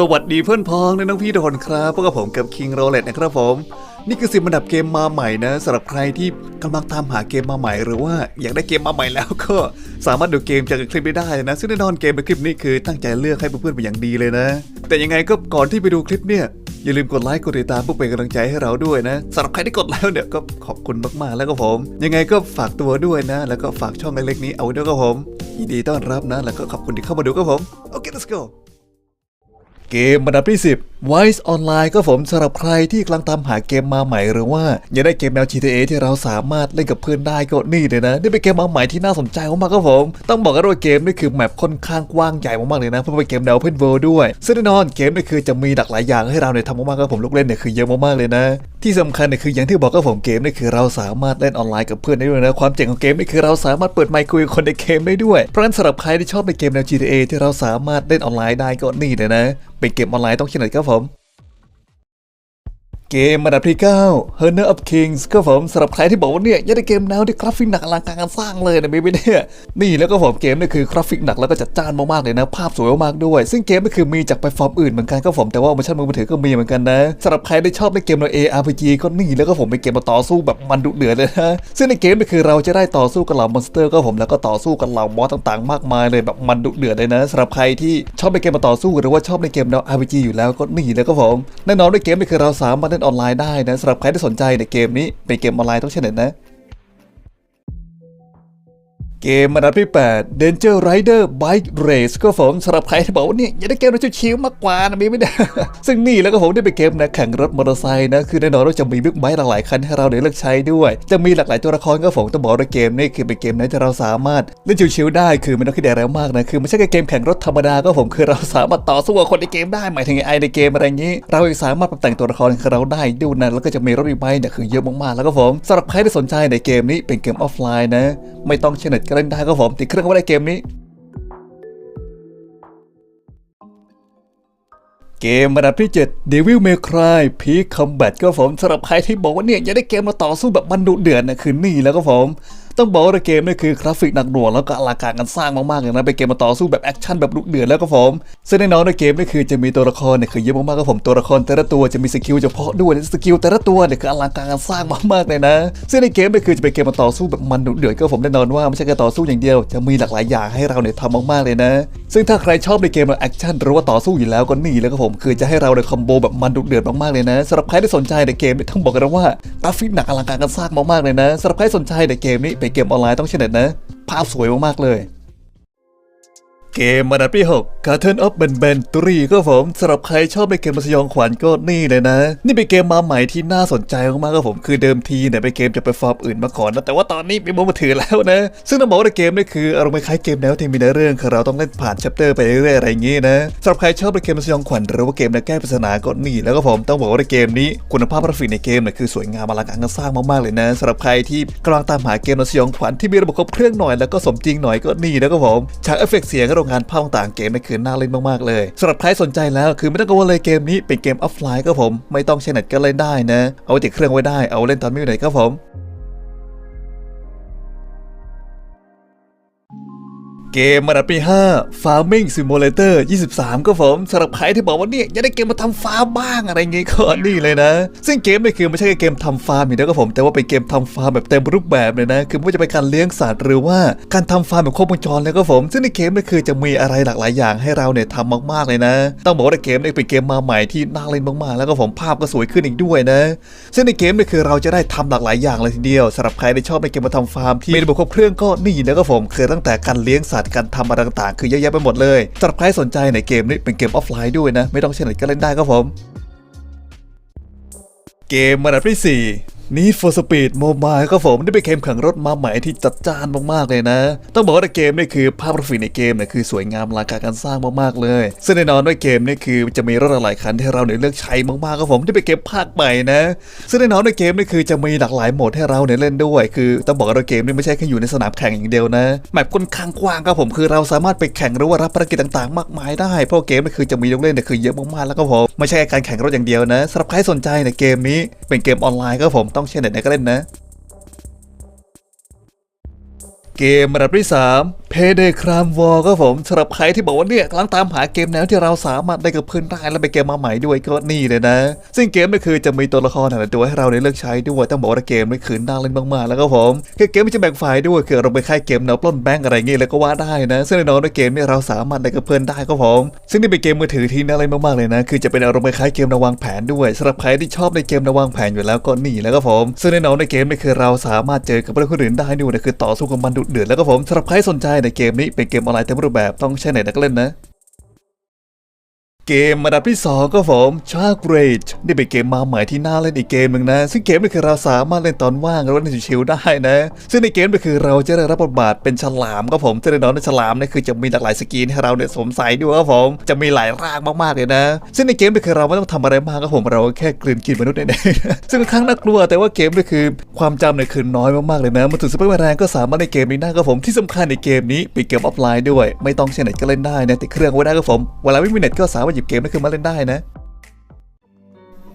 สวัสดีเพื่อนพ้องและน้องพี่ทุกคนครับพวกกับผมกับ King r o l e t นะครับผม นี่คือสิบอันดับเกมมาใหม่นะสำหรับใครที่กำลังตามหาเกมมาใหม่ หรือว่าอยากได้เกมมาใหม่แล้วก็สามารถดูเกมจากคลิปนี้ได้นะ ซึ่งแน่นอนเกมในคลิปนี้คือตั้งใจเลือกให้เพื่อนๆเป็นอย่างดีเลยนะ แต่ยังไงก็ก่อนที่ไปดูคลิปเนี่ยอย่าลืมกดไลค์กดติดตามเพื่อเป็นกำลังใจให้เราด้วยนะสำหรับใครที่กดแล้วเนี่ยก็ขอบคุณมากๆแล้วก็ผม ยังไงก็ฝากตัวด้วยนะ แล้วก็ฝากช่องเล็กๆนี้เอาด้วยก็ผมยินดีต้อนรับนะ แล้วก็ขอบคุณที่เข้ามาดูก็ผมโอเค let's go เกมบรรดับที่ 10 Wise Online ก็ผมสำหรับใครที่กำลังตามหาเกมมาใหม่หรือว่าอยากได้เกมแนว GTA ที่เราสามารถเล่นกับเพื่อนได้ก็นี่เลยนะ นี่เป็นเกมมาใหม่ที่น่าสนใจมากๆครับผม ต้องบอกกันว่าเกมนี่คือแมปค่อนข้างกว้างใหญ่มากๆเลยนะ เพราะเป็นเกมแนว Open World ด้วยซึ่งแน่นอนเกมนี่คือจะมีหลากหลายอย่างให้เราเนี่ยทำมากๆครับผมลูกเล่นเนี่ยคือเยอะมากๆเลยนะ ที่สำคัญเนี่ยคืออย่างที่บอกก็ผมเกมนี่คือเราสามารถเล่นออนไลน์กับเพื่อนได้ด้วยนะความเจ๋งของเกมนี่คือเราสามารถเปิดไมค์คุยกับคนในเกมได้ด้วยเพราะฉะนั้นสำหรับใครที่ชอบในเกมแนว GTA ที่เราสามารถเล่นออนไลน์ได้ก็นี่เลยนะ เป็นเกมออนไลน์ต้องเช่นไหนครับผม เกมอันดับที่ 9 Honor of Kings ก็ผมสำหรับใครที่บอกว่าเนี่ยยากได้เกมแนวที่กราฟิกหนักอลังการการสร้างเลยนะมีไม่เนี่ยนี่แล้วก็ผมเกมนี่คือกราฟิกหนักแล้วก็จัดจ้านมากๆเลยนะ ภาพสวยมากๆด้วย ซึ่งเกมนี่คือมีจากแพลตฟอร์มอื่นเหมือนกันก็ผมแต่ว่าเวอร์ชันมือถือก็มีเหมือนกันนะสำหรับใครที่ชอบในเกมแนว ARPG ก็นี่แล้วก็ผมเป็นเกมมาต่อสู้แบบมันดุเดือดเลยนะซึ่งในเกมนี่คือเราจะได้ต่อสู้กับเหล่ามอนสเตอร์ก็ผมแล้วก็ต่อสู้กับเหล่ามอสต่างๆ มากมายเลยแบบมันดุเดือดเลยนะสำหรับใครที่ชอบในเกมมาต่อสู้หรือว่าชอบในเกมแนว RPG อยู่แล้วก็นี่แล้วก็ผมแน่นอนในเกมนี่คือเราสามารถเล่นออนไลน์ได้นะสำหรับใครที่สนใจในเกมนี้เป็นเกมออนไลน์ต้องเช่นไหนนะ เกมอันดับที่8 Danger Rider Bike Race ก็ผมสำหรับใครที่บอกว่าเนี่ยอยากได้เกมรถชิวๆมากกว่านะมีไม่ได้ ซึ่งนี่แล้วก็ผมได้เป็นเกมนะแข่งรถมอเตอร์ไซค์นะ คือแน่นอนว่าจะมีบิ๊กไบค์หลากหลายคันให้เราได้เลือกใช้ด้วย จะมีหลากหลายตัวละครก็ผมต้องบอกว่าเกมนี่คือเป็นเกมนั้นที่เราสามารถเล่นชิวๆได้ คือไม่ต้องคิดอะไรมากนะ คือไม่ใช่แค่เกมแข่งรถธรรมดาก็ผมคือเราสามารถต่อสู้กับคนในเกมได้หมายถึงไอในเกมอะไรอย่างนี้ เราเองสามารถปรับแต่งตัวละครของเราได้ด้วยนะแล้วก็จะมีรถบิ๊กไบค์เนี่ยคือเยอะมากๆแล้วก็ผมสำหรับใครที่สนใจในเกมนี้เป็นเกมออฟไลน์นะไม่ต้องเชนเน็ตก็เล่งได้ก็ผมติดเครื่องก็ได้เกมนี้ เกมระดับที่ 7 Devil May Cry Peak Combat ก็ผมสำหรับใครที่บอกว่าเนี่ยอยากได้เกมมาต่อสู้แบบมันดุเดือดนะคือนี่แล้วก็ผม ต้องบอกว่าเกมนี่คือกราฟิกหนักหน่วงแล้วก็อลังการกันสร้างมากๆเลยนะเป็นเกมมาต่อสู้แบบแอคชั่นแบบดุเดือดแล้วก็ผมซึ่งแน่นอนในเกมนี่คือจะมีตัวละครเนี่ยคือเยอะมากๆก็ผมตัวละครแต่ละตัวจะมีสกิลเฉพาะด้วยสกิลแต่ละตัวเนี่ยคืออลังการกันสร้างมากๆเลยนะ ซึ่งในเกมนี่คือจะเป็นเกมมาต่อสู้แบบมันดุเดือดก็ผมแน่นอนว่าไม่ใช่แค่ต่อสู้อย่างเดียวจะมีหลากหลายอย่างให้เราเนี่ยทำมากๆเลยนะ ซึ่งถ้าใครชอบในเกมแบบแอคชั่นหรือว่าต่อสู้อยู่แล้วก็นี่แล้วก็ผมคือจะให้เราในคอมโบแบบมันดุเดือดมากๆเลยนะสำหรับใครที่สนใจในเกมนี่ต้องบอกกันว่ากราฟิกหนักอลังการกันสร้างมากๆเลยนะสำหรับใครสนใจในเกมนี้เในเกมออนไลน์ต้องเช่นนั้นนะ ภาพสวยมากๆเลย เกมอันดับที่6 Cartoon of Ben Ben 3ก็ผมสำหรับใครชอบในเกมมาสยองขวัญก็นี่เลยนะ นี่เป็นเกมมาใหม่ที่น่าสนใจมากๆก็ผมคือเดิมทีเนี่ยเป็นเกมจะไปฟอร์มอื่นมาก่อนนะแต่ว่าตอนนี้มีมือถือแล้วนะ ซึ่งต้องบอกว่าในเกมนี่คืออารมณ์คล้ายเกมแนวที่มีเนื้อเรื่องคือเราต้องเล่นผ่านชัปเตอร์ไปเรื่อยๆอะไรอย่างงี้นะสำหรับใครชอบในเกมมาสยองขวัญหรือว่าเกมแนวแก้ปริศนาก็นี่แล้วก็ผมต้องบอกว่าในเกมนี้คุณภาพกราฟิกในเกมเนี่ยคือสวยงามอลังการสร้างมากๆเลยนะสำหรับใครที่กำลังตามหาเกมแนสยองขวัญที่มีระบบครบเครื่องหน่อยแล้วก็สมจริงหน่อยก็นี่แล้วก็ผมฉากเอฟเฟกต์เสียงโรงานภาพต่างๆเกมนี่คือน่าเล่นมากๆเลยสำหรับใครสนใจแล้วคือไม่ต้องกังวลเลยเกมนี้เป็นเกมออฟไลน์ก็ผม ไม่ต้องใช้เน็ตก็เล่นได้นะ เอาไว้ติดเครื่องไว้ได้เอาเล่นตอนไม่อยู่ไหนก็ผม เกมอันดับที่5 Farming Simulator 23 ก็ผมสำหรับใครที่บอกว่าเนี่ยอยากได้เกมมาทำฟาร์มบ้างอะไรเงี้ยก็นี่เลยนะ ซึ่งเกมนี่คือไม่ใช่แค่เกมทำฟาร์มอย่างเดียวก็ผม แต่ว่าเป็นเกมทำฟาร์มแบบเต็มรูปแบบเลยนะ คือไม่ว่าจะเป็นการเลี้ยงสัตว์หรือว่าการทำฟาร์มแบบครบวงจรเลยก็ผม ซึ่งในเกมนี่คือจะมีอะไรหลากหลายอย่างให้เราเนี่ยทำมากๆเลยนะ ต้องบอกว่าในเกมนี่เป็นเกมมาใหม่ที่น่าเล่นมากๆ แล้วก็ผมภาพก็สวยขึ้นอีกด้วยนะ ซึ่งในเกมนี่คือเราจะได้ทำหลากหลายอย่างเลยทีเดียวสำหรับใครที่ชอบในเกมมาทำฟาร์มที่มีระบบครบเครื่องก็นี่นะก็ผมคือตั้งแต่การเลี้ยงสัตวการทำอะไรต่างๆ คือเยอะแยะไปหมดเลยสำหรับใครสนใจในเกมนี้เป็นเกมออฟไลน์ด้วยนะ ไม่ต้องใช้เน็ตก็เล่นได้ครับผม เกมอันดับที่ นี่ for Speed Mobile ก็ผมนี่เป็นเกมแข่งรถมาใหม่ที่จัดจ้านมากๆเลยนะ ต้องบอกว่าในเกมนี่คือภาพกราฟิกในเกมเนี่ยคือสวยงามอลังการการสร้างมากๆเลย ซึ่งแน่นอนด้วยเกมนี่คือจะมีรถหลายคันที่เราเนี่ยเลือกใช้มากๆครับผมที่เป็นเกมภาคใหม่นะ ซึ่งแน่นอนในเกมนี่คือจะมีหลากหลายโหมดให้เราเนี่ยเล่นด้วย คือต้องบอกว่าในเกมนี่ไม่ใช่แค่อยู่ในสนามแข่งอย่างเดียวนะแมปค่อนข้างกว้างครับผมคือเราสามารถไปแข่งหรือว่ารับภารกิจต่างๆ มากมายได้เพราะเกมนี่คือจะมีลูกเล่นเนี่ยคือเยอะมากๆแล้วก็ผมไม่ใช่การแข่งรถอย่างเดียวนะสำหรับใครสนใจในเกมนี้เป็นเกมออนไลน์ก็ผมต้องเช้เน็ตในก็เล่นนะ เกมระดับที่ 3 Payday Crime War ครับผมสำหรับใครที่บอกว่าเนี่ยกำลังตามหาเกมแนวที่เราสามารถได้กับเพื่อนได้และเป็นเกมมาใหม่ด้วยก็นี่เลยนะ ซึ่งเกมนี่คือจะมีตัวละครแต่ละตัวให้เราได้เลือกใช้ด้วยต้องบอกว่าเกมนี่คือน่าเล่นมากๆแล้วก็ผมคือเกมมันจะแบ่งฝ่ายด้วยคือเราไปค่ายเกมแนวปล้นแบงก์อะไรเงี้ยแล้วก็ว่าได้นะ ซึ่งแน่นอนว่าเกมนี่เราสามารถได้กับเพื่อนได้ก็ผมซึ่งนี่เป็นเกมมือถือที่น่าเล่นมากๆเลยนะ คือจะเป็นอารมณ์คล้ายเกมแนววางแผนด้วยสำหรับใครที่ชอบในเกมแนววางแผนอยู่แล้วก็นี่แล้วก็ผม ซึ่งแน่นอนในเกมนี่คือเราสามารถเจอกับเพื่อนคนอื่นได้ด้วยนะคือต่อสู้กับมันดุเดือดแล้วก็ผมสำหรับใครสนใจในเกมนี้เป็นเกมออนไลน์เต็มรูปแบบต้องใช้ไหนนักเล่นนะ เกมอันดับที่2ก็ผม Shark Rage นี่เป็นเกมมาใหม่ที่น่าเล่นอีกเกมหนึ่งนะ ซึ่งเกมนี้คือเราสามารถเล่นตอนว่างหรือว่าในชิวๆได้นะ ซึ่งในเกมนี้คือเราจะได้รับบทบาทเป็นฉลามก็ผมจะได้นอนในฉลามนี่คือจะมีหลากหลายสกินให้เราเนี่ยสวมใส่ด้วยครับผมจะมีหลายร่างมากๆเลยนะ ซึ่งในเกมนี้คือเราไม่ต้องทำอะไรมากครับผมเราแค่กลืนกินมนุษย์เองซึ่งค่อนข้างน่ากลัวแต่ว่าเกมนี่คือความจำเนี่ยคือน้อยมากๆเลยนะมาถึงสเปคแรงก็สามารถในเกมนี้ได้ครับผมที่สำคัญในเกมนี้เป็นเกมออฟไลน์ด้วย ไม่ต้องใช้เน็ตก็เล่นได้นะติดเครื่องไว้ได้ครับผมเวลาไม่มีเน็ตก็สามารถหยิบเกมนี้ขึ้นมาเล่นได้นะ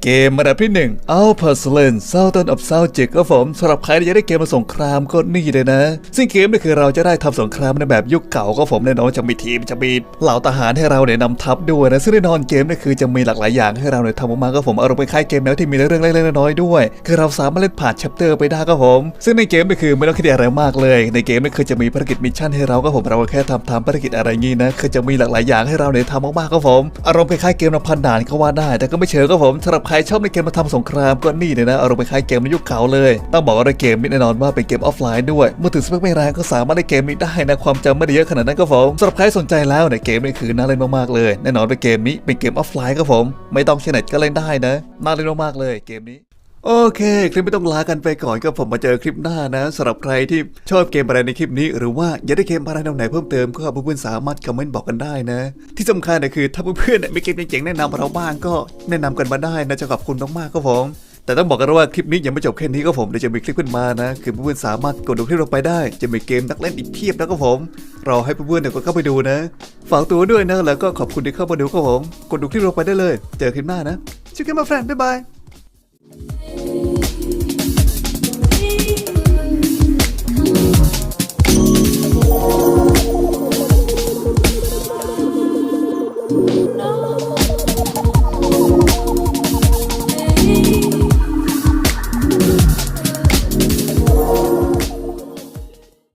เกมอันดับที่1 Al p e r s l a n Southern of South j ก็ผมสำหรับใครที่จะได้เกมมาสงครามก็นี่เลยนะ ซึ่งเกมนี่คือเราจะได้ทำสงครามในแบบยุคเก่าก็ผมแน่นอนจะมีทีมจะมีเหล่าทหารให้เราเนี่ยนำทัพด้วยนะซึ่งแน่นอนเกมนี่คือจะมีหลากหลายอย่างให้เราเนี่ยทำออกมาก็ผมอาลงไปคล้ายเกมแล้วที่มีเรื่องเล็กๆน้อยๆด้วย คือเราสามารถเล่นผ่านแชปเตอร์ไปได้ก็ผม ซึ่งในเกมนี่คือไม่ต้องคิดอะไรมากเลย ในเกมนี่คือจะมีภารกิจมิชชั่นให้เราก็ผมเราก็แค่ทำตามภารกิจอะไรงี้นะคือจะมีหลากหลายอย่างให้เราเนี่ยทำมากๆก็ผมอารมณ์คล้ายๆเกมนำพันด่านก็ว่าได้ แต่ก็ไม่เชิงก็ผมสำหรับครชอบในเกมมาทำสงครามก็นี่เลยนะอารมณ์คล้ายเกมในยุคเก่าเลยต้องบอกว่าในเกมนี้แน่นอนว่าเป็นเกมออฟไลน์ด้วยเมื่อถึงสเปคไม่แรงก็สามารถเล่นเกมนี้ได้นะความจำไม่ได้เยอะขนาดนั้นก็ผมสำหรับใครสนใจแล้วในยเกมนี้คือน่าเล่นมากๆเลย แน่นอนเป็นเกมนี้เป็นเกมออฟไลน์ครับผม ไม่ต้องใช้เน็ตก็เล่นได้นะน่าเล่นมากๆเลยเกมนี้ โอเค คลิปไม่ต้องลากันไปก่อนก็ผมมาเจอคลิปหน้านะสำหรับใครที่ชอบเกมอะไรในคลิปนี้ หรือว่าอยากได้เกมอะไรแนวไหนเพิ่มเติมก็เพื่อนๆสามารถคอมเมนต์บอกกันได้นะ ที่สำคัญนะคือถ้าเพื่อนๆมีเกมเจ๋งๆแนะนำเราบ้างก็แนะนำกันมาได้นะจะขอบคุณมากๆก็ผมแต่ต้องบอกกันว่าคลิปนี้ยังไม่จบแค่นี้ก็ผมเดี๋ยวจะมีคลิปขึ้นมานะ คือเพื่อนๆสามารถกดดูคลิปเราไปได้ จะมีเกมนักเล่นอีกเพียบแล้วก็ผมรอให้เพื่อนๆเนี่ยกดเข้าไปดูนะ ฝากตัวด้วยนะ แล้วก็ขอบคุณที่เข้ามาดูก็ผม กดดูคลิปเราไปได้เลย เจอคลิปหน้านะชิคกี้พายแฟนบ๊ายบาย